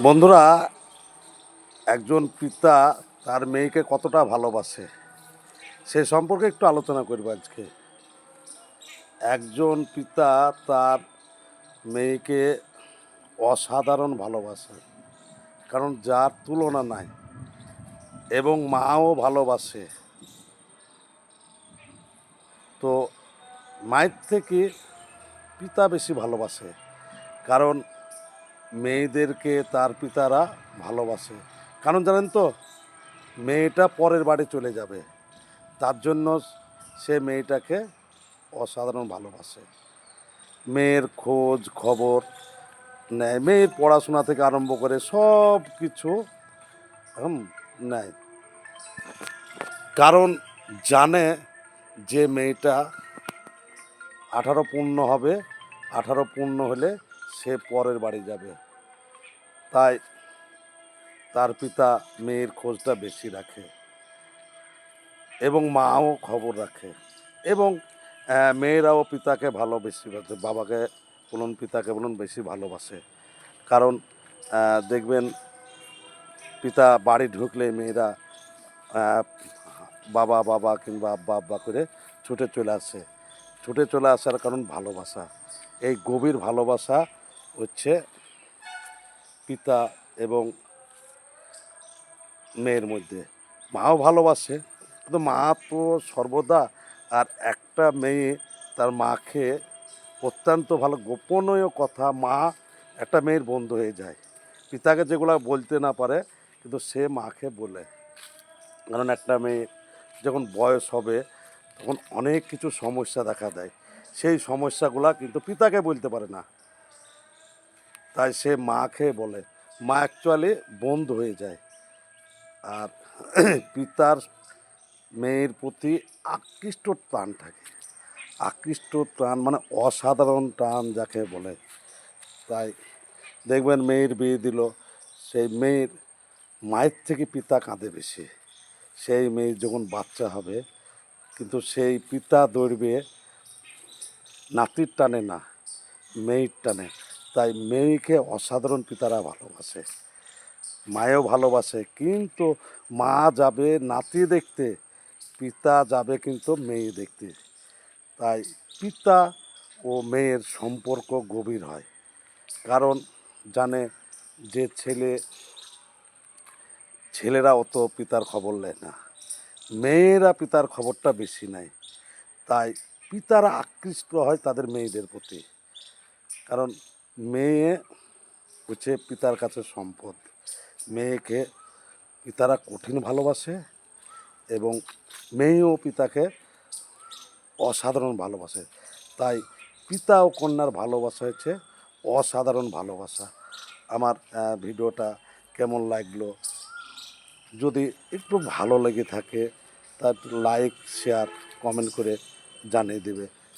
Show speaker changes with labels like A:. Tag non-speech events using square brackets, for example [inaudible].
A: বন্ধুরা, একজন পিতা তার মেয়েকে কতটা ভালোবাসে সে সম্পর্কে একটু আলোচনা করব আজকে। একজন পিতা তার মেয়েকে অসাধারণ ভালোবাসে, কারণ যার তুলনা নাই, এবং মাও ভালোবাসে। তো মায়ের থেকে পিতা বেশি ভালোবাসে, কারণ মেয়েদেরকে তার পিতারা ভালোবাসে। কারণ জানেন তো মেয়েটা পরের বাড়ি চলে যাবে। তার জন্য সে মেয়েটাকে অসাধারণ ভালোবাসে। মেয়ের খোঁজ খবর নেয়। মেয়ের পড়াশোনা থেকে আরম্ভ করে সব কিছু হুম, নেয়। কারণ জানে যে মেয়েটা আঠারো পূর্ণ হবে। আঠারো পূর্ণ হলে সে পরের বাড়ি যাবে। তাই তার পিতা মেয়ের খোঁজটা বেশি রাখে এবং মাও খবর রাখে এবং মেয়েরাও পিতাকে ভালো বেশি বাবাকে বলুন, পিতাকে বলুন বেশি ভালোবাসে। কারণ দেখবেন পিতা বাড়ি ঢুকলে মেয়েরা বাবা বাবা কিংবা আব্বা আব্বা করে ছুটে চলে আসে। ছুটে চলে আসার কারণ ভালোবাসা। এই গভীর ভালোবাসা হচ্ছে পিতা এবং মেয়ের মধ্যে। মাও ভালোবাসে, কিন্তু মা তো সর্বদা আর একটা মেয়ে তার মাকে অত্যন্ত ভালো গোপনীয় কথা, মা একটা মেয়ের বন্ধু হয়ে যায়। পিতাকে যেগুলো বলতে না পারে, কিন্তু সে মাকে বলে। কারণ একটা মেয়ে যখন বয়স হবে, তখন অনেক কিছু সমস্যা দেখা দেয়। সেই সমস্যাগুলা কিন্তু পিতাকে বলতে পারে না। তাই সে মাকে বলে, মা অ্যাকচুয়ালি বন্ধ হয়ে যায়। আর [clears throat] পিতার মেয়ের প্রতি আকৃষ্ট টান থাকে। আকৃষ্ট টান মানে অসাধারণ টান যাকে বলে। তাই দেখবেন মেয়ের বিয়ে দিল, সেই মেয়ের মায়ের থেকে পিতা কাঁদে বেশি। সেই মেয়ের যখন বাচ্চা হবে, কিন্তু সেই পিতা দৌড়বে, নাতির টানে না, মেয়ের টানে। তাই মেয়েকে অসাধারণ পিতারা ভালোবাসে। মায়েও ভালোবাসে, কিন্তু মা যাবে নাতি দেখতে, পিতা যাবে কিন্তু মেয়ে দেখতে। তাই পিতা ও মেয়ের সম্পর্ক গভীর হয়। কারণ জানে যে ছেলে, ছেলেরা অত পিতার খবর নেয় না। মেয়েরা পিতার খবরটা বেশি নেয়। তাই পিতারা আকৃষ্ট হয় তাদের মেয়েদের প্রতি। কারণ মেয়ে হচ্ছে পিতার কাছে সম্পদ। মেয়েকে পিতারা কঠিন ভালোবাসে এবং মেয়েও পিতাকে অসাধারণ ভালোবাসে। তাই পিতা ও কন্যার ভালোবাসা হচ্ছে অসাধারণ ভালোবাসা। আমার ভিডিওটা কেমন লাগল? যদি একটু ভালো লেগে থাকে তার লাইক শেয়ার কমেন্ট করে জানিয়ে দেবে।